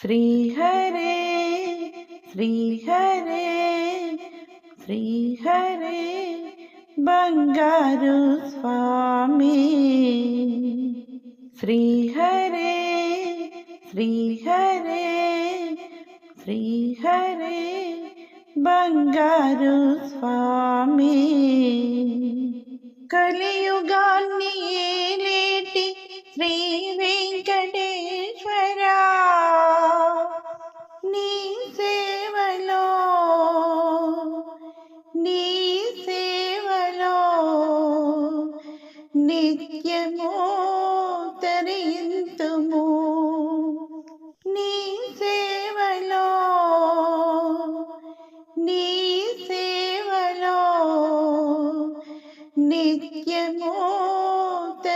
శ్రీహరే శ్రీహరే శ్రీహరే బంగారు స్వామి శ్రీహరే శ్రీహరే శ్రీహరే బంగారు స్వామి కలియుగాన్ని ఏలేటి శ్రీ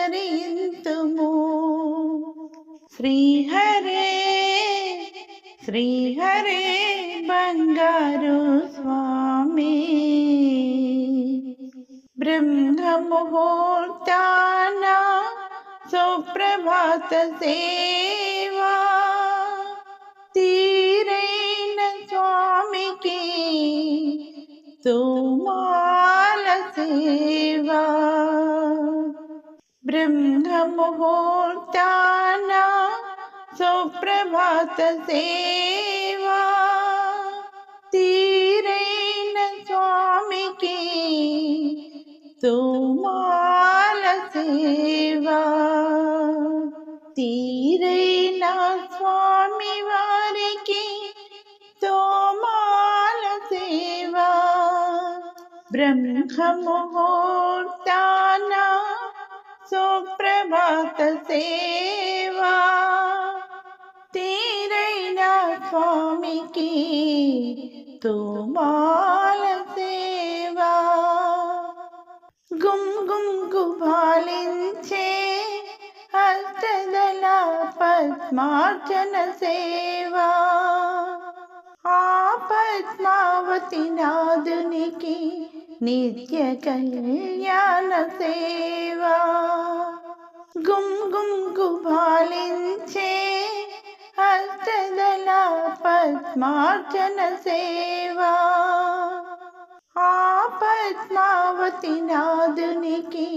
हरि इंतमो श्री हरे श्री हरे बंगारु स्वामी। ब्रह्म मुहूर्ताना सुप्रभात सेवा। तीरेन स्वामी की तुमाल सेवा। ब्रह्मोता सुप्रभात सेवा। तीरण स्वामी की ब्रह्ममुहूर्ताना सुप्रभातसेवा तीरेण स्वामी वार की स्वामि सेवा। ब्रह्म ब्रह्ममुहूर्ताना సుప్రభాత సేవా తీరైన స్వామికి తుమాల సేవా గుమ్ గుమ్ గుబాలించే హస్తదళ పద్మార్చన సేవా ఆ పద్మావతి నాదునికి నిత్య కళ్యాణ సేవా గుమ్ గుమ్ గుబాలించే హస్తదళ పద్మార్చన సేవా ఆ పద్మావతి నాదునికి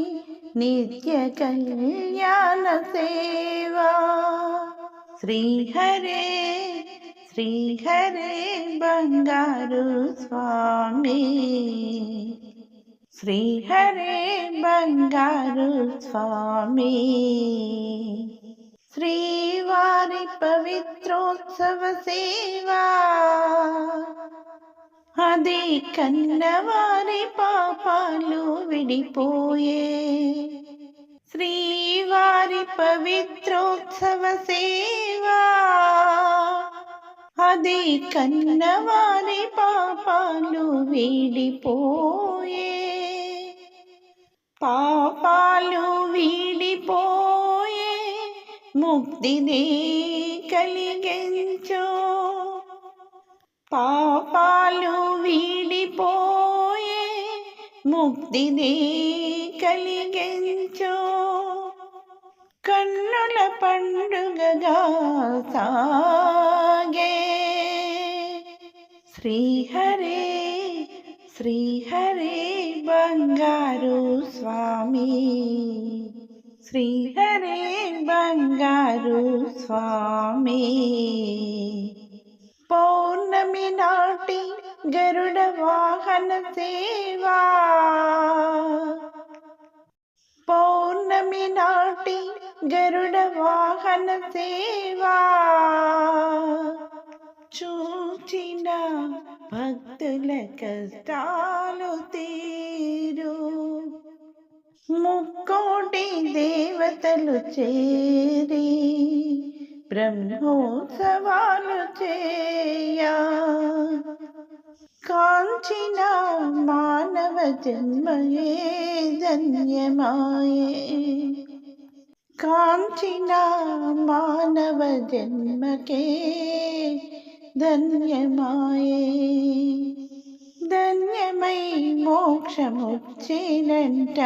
నిత్య కళ్యాణ సేవా శ్రీహరే శ్రీహరే బంగారు స్వామి శ్రీహరే బంగారు స్వామి శ్రీవారి పవిత్రోత్సవ సేవా. అది కన్నవారి పాపాలు విడిపోయే. శ్రీవారి పవిత్రోత్సవ సేవ. అదే కన్నవారి పాపాలు వీడిపోయే. పాపాలు వీడిపోయే. ముక్తినే కలిగించు. పాపాలు వీడిపోయే. ముక్తినే కలిగించు. కన్నుల పండుగగా సాగే. శ్రీహరే శ్రీహరే బంగారు స్వామి. శ్రీహరే బంగారు స్వామి. పౌర్ణమి నాటి గరుడ వాహన సేవా. గరుడ వాహన సేవా చూచిన భక్తుల కష్టాలు తీరు ముక్కోటి దేవతలు చేరి బ్రహ్మోత్సవాలు చేయా కాంచిన మానవ జన్మయే ధన్యమాయే കാഞ്ചിന മാനവജന്മകേ ധന്യമായേ. ധന്യമൈ മോക്ഷമുച്ചേരണ്ട